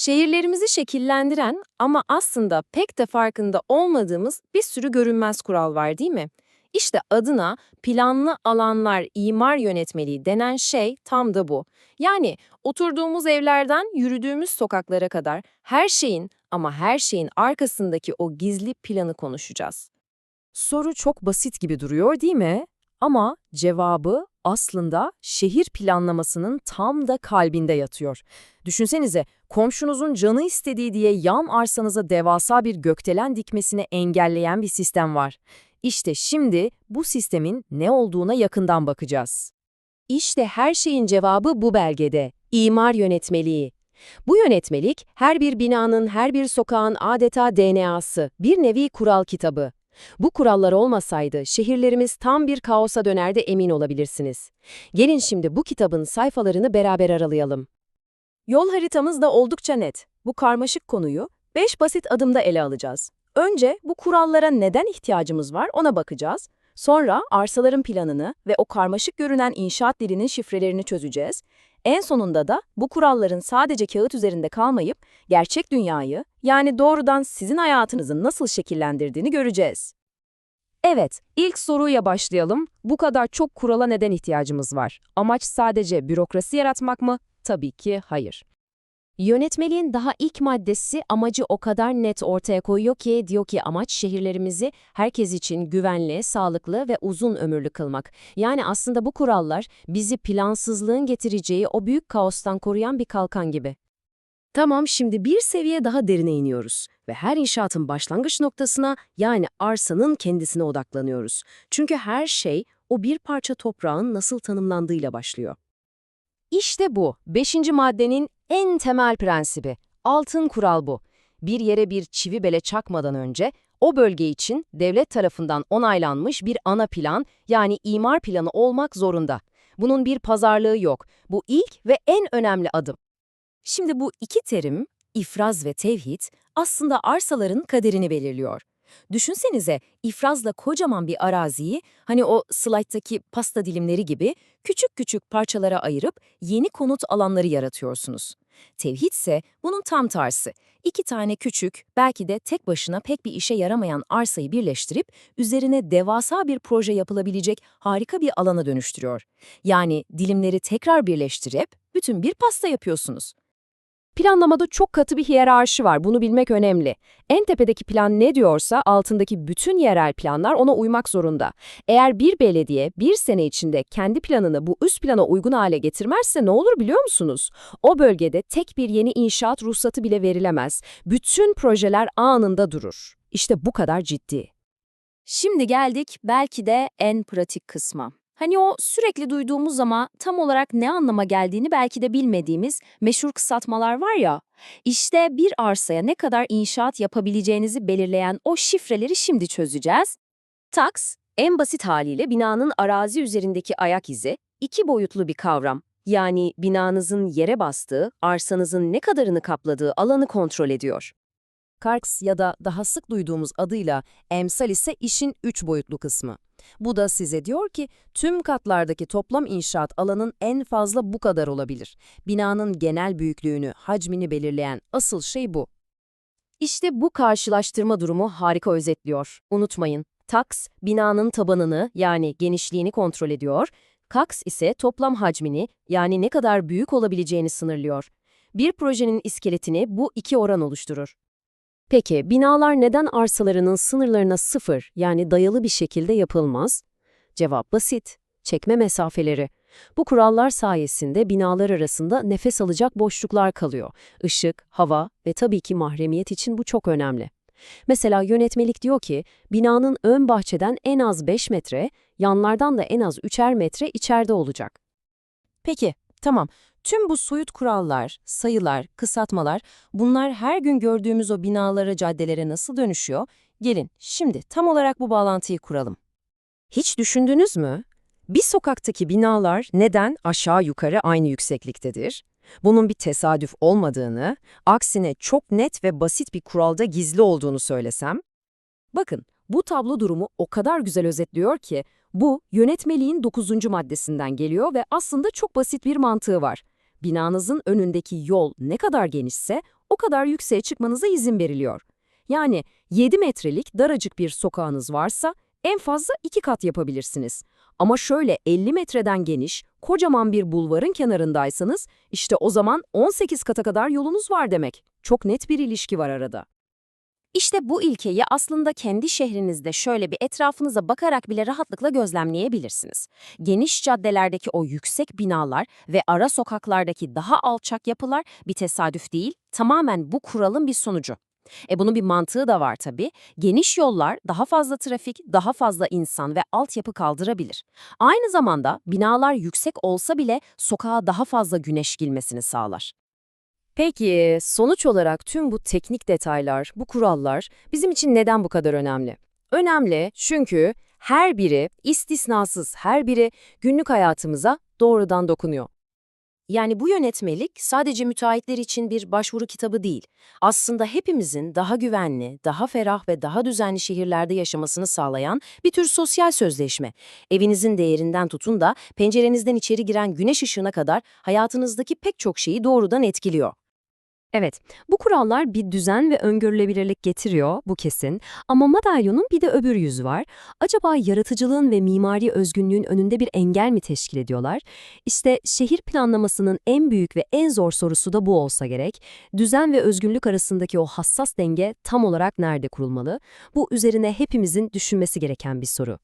Şehirlerimizi şekillendiren ama aslında pek de farkında olmadığımız bir sürü görünmez kural var değil mi? İşte adına planlı alanlar imar yönetmeliği denen şey tam da bu. Yani oturduğumuz evlerden yürüdüğümüz sokaklara kadar her şeyin ama her şeyin arkasındaki o gizli planı konuşacağız. Soru çok basit gibi duruyor değil mi? Ama cevabı aslında şehir planlamasının tam da kalbinde yatıyor. Düşünsenize, komşunuzun canı istediği diye yan arsanıza devasa bir gökdelen dikmesini engelleyen bir sistem var. İşte şimdi bu sistemin ne olduğuna yakından bakacağız. İşte her şeyin cevabı bu belgede. İmar yönetmeliği. Bu yönetmelik her bir binanın, her bir sokağın adeta DNA'sı, bir nevi kural kitabı. Bu kurallar olmasaydı şehirlerimiz tam bir kaosa dönerdi emin olabilirsiniz. Gelin şimdi bu kitabın sayfalarını beraber aralayalım. Yol haritamız da oldukça net. Bu karmaşık konuyu 5 basit adımda ele alacağız. Önce bu kurallara neden ihtiyacımız var ona bakacağız. Sonra arsaların planını ve o karmaşık görünen inşaat dilinin şifrelerini çözeceğiz. En sonunda da bu kuralların sadece kağıt üzerinde kalmayıp gerçek dünyayı, yani doğrudan sizin hayatınızı nasıl şekillendirdiğini göreceğiz. Evet, ilk soruya başlayalım. Bu kadar çok kurala neden ihtiyacımız var? Amaç sadece bürokrasi yaratmak mı? Tabii ki hayır. Yönetmeliğin daha ilk maddesi amacı o kadar net ortaya koyuyor ki diyor ki amaç şehirlerimizi herkes için güvenli, sağlıklı ve uzun ömürlü kılmak. Yani aslında bu kurallar bizi plansızlığın getireceği o büyük kaostan koruyan bir kalkan gibi. Tamam şimdi bir seviye daha derine iniyoruz ve her inşaatın başlangıç noktasına yani arsanın kendisine odaklanıyoruz. Çünkü her şey o bir parça toprağın nasıl tanımlandığıyla başlıyor. İşte bu, beşinci maddenin en temel prensibi. Altın kural bu. Bir yere bir çivi bele çakmadan önce o bölge için devlet tarafından onaylanmış bir ana plan yani imar planı olmak zorunda. Bunun bir pazarlığı yok. Bu ilk ve en önemli adım. Şimdi bu iki terim, ifraz ve tevhid, aslında arsaların kaderini belirliyor. Düşünsenize ifrazla kocaman bir araziyi, hani o slayttaki pasta dilimleri gibi küçük küçük parçalara ayırıp yeni konut alanları yaratıyorsunuz. Tevhid ise bunun tam tersi. İki tane küçük, belki de tek başına pek bir işe yaramayan arsayı birleştirip üzerine devasa bir proje yapılabilecek harika bir alana dönüştürüyor. Yani dilimleri tekrar birleştirip bütün bir pasta yapıyorsunuz. Planlamada çok katı bir hiyerarşi var, bunu bilmek önemli. En tepedeki plan ne diyorsa altındaki bütün yerel planlar ona uymak zorunda. Eğer bir belediye bir sene içinde kendi planını bu üst plana uygun hale getirmezse ne olur biliyor musunuz? O bölgede tek bir yeni inşaat ruhsatı bile verilemez. Bütün projeler anında durur. İşte bu kadar ciddi. Şimdi geldik belki de en pratik kısma. Hani o sürekli duyduğumuz ama tam olarak ne anlama geldiğini belki de bilmediğimiz meşhur kısaltmalar var ya. İşte bir arsaya ne kadar inşaat yapabileceğinizi belirleyen o şifreleri şimdi çözeceğiz. Tax, en basit haliyle binanın arazi üzerindeki ayak izi, iki boyutlu bir kavram. Yani binanızın yere bastığı, arsanızın ne kadarını kapladığı alanı kontrol ediyor. Karks ya da daha sık duyduğumuz adıyla emsal ise işin üç boyutlu kısmı. Bu da size diyor ki tüm katlardaki toplam inşaat alanın en fazla bu kadar olabilir. Binanın genel büyüklüğünü, hacmini belirleyen asıl şey bu. İşte bu karşılaştırma durumu harika özetliyor. Unutmayın, tax binanın tabanını yani genişliğini kontrol ediyor, Kax ise toplam hacmini yani ne kadar büyük olabileceğini sınırlıyor. Bir projenin iskeletini bu iki oran oluşturur. Peki binalar neden arsalarının sınırlarına sıfır yani dayalı bir şekilde yapılmaz? Cevap basit. Çekme mesafeleri. Bu kurallar sayesinde binalar arasında nefes alacak boşluklar kalıyor. Işık, hava ve tabii ki mahremiyet için bu çok önemli. Mesela yönetmelik diyor ki, binanın ön bahçeden en az 5 metre, yanlardan da en az 3'er metre içeride olacak. Peki, tamam. Tüm bu soyut kurallar, sayılar, kısaltmalar, bunlar her gün gördüğümüz o binalara, caddelere nasıl dönüşüyor? Gelin, şimdi tam olarak bu bağlantıyı kuralım. Hiç düşündünüz mü? Bir sokaktaki binalar neden aşağı yukarı aynı yüksekliktedir? Bunun bir tesadüf olmadığını, aksine çok net ve basit bir kuralda gizli olduğunu söylesem? Bakın, bu tablo durumu o kadar güzel özetliyor ki, bu yönetmeliğin 9. maddesinden geliyor ve aslında çok basit bir mantığı var. Binanızın önündeki yol ne kadar genişse o kadar yükseğe çıkmanıza izin veriliyor. Yani 7 metrelik daracık bir sokağınız varsa en fazla 2 kat yapabilirsiniz. Ama şöyle 50 metreden geniş, kocaman bir bulvarın kenarındaysanız işte o zaman 18 kata kadar yolunuz var demek. Çok net bir ilişki var arada. İşte bu ilkeyi aslında kendi şehrinizde şöyle bir etrafınıza bakarak bile rahatlıkla gözlemleyebilirsiniz. Geniş caddelerdeki o yüksek binalar ve ara sokaklardaki daha alçak yapılar bir tesadüf değil, tamamen bu kuralın bir sonucu. E bunun bir mantığı da var tabii. Geniş yollar daha fazla trafik, daha fazla insan ve altyapı kaldırabilir. Aynı zamanda binalar yüksek olsa bile sokağa daha fazla güneş girmesini sağlar. Peki sonuç olarak tüm bu teknik detaylar, bu kurallar bizim için neden bu kadar önemli? Önemli çünkü her biri, istisnasız her biri günlük hayatımıza doğrudan dokunuyor. Yani bu yönetmelik sadece müteahhitler için bir başvuru kitabı değil. Aslında hepimizin daha güvenli, daha ferah ve daha düzenli şehirlerde yaşamasını sağlayan bir tür sosyal sözleşme. Evinizin değerinden tutun da pencerenizden içeri giren güneş ışığına kadar hayatınızdaki pek çok şeyi doğrudan etkiliyor. Evet, bu kurallar bir düzen ve öngörülebilirlik getiriyor, bu kesin. Ama madalyonun bir de öbür yüzü var. Acaba yaratıcılığın ve mimari özgünlüğün önünde bir engel mi teşkil ediyorlar? İşte şehir planlamasının en büyük ve en zor sorusu da bu olsa gerek. Düzen ve özgünlük arasındaki o hassas denge tam olarak nerede kurulmalı? Bu üzerine hepimizin düşünmesi gereken bir soru.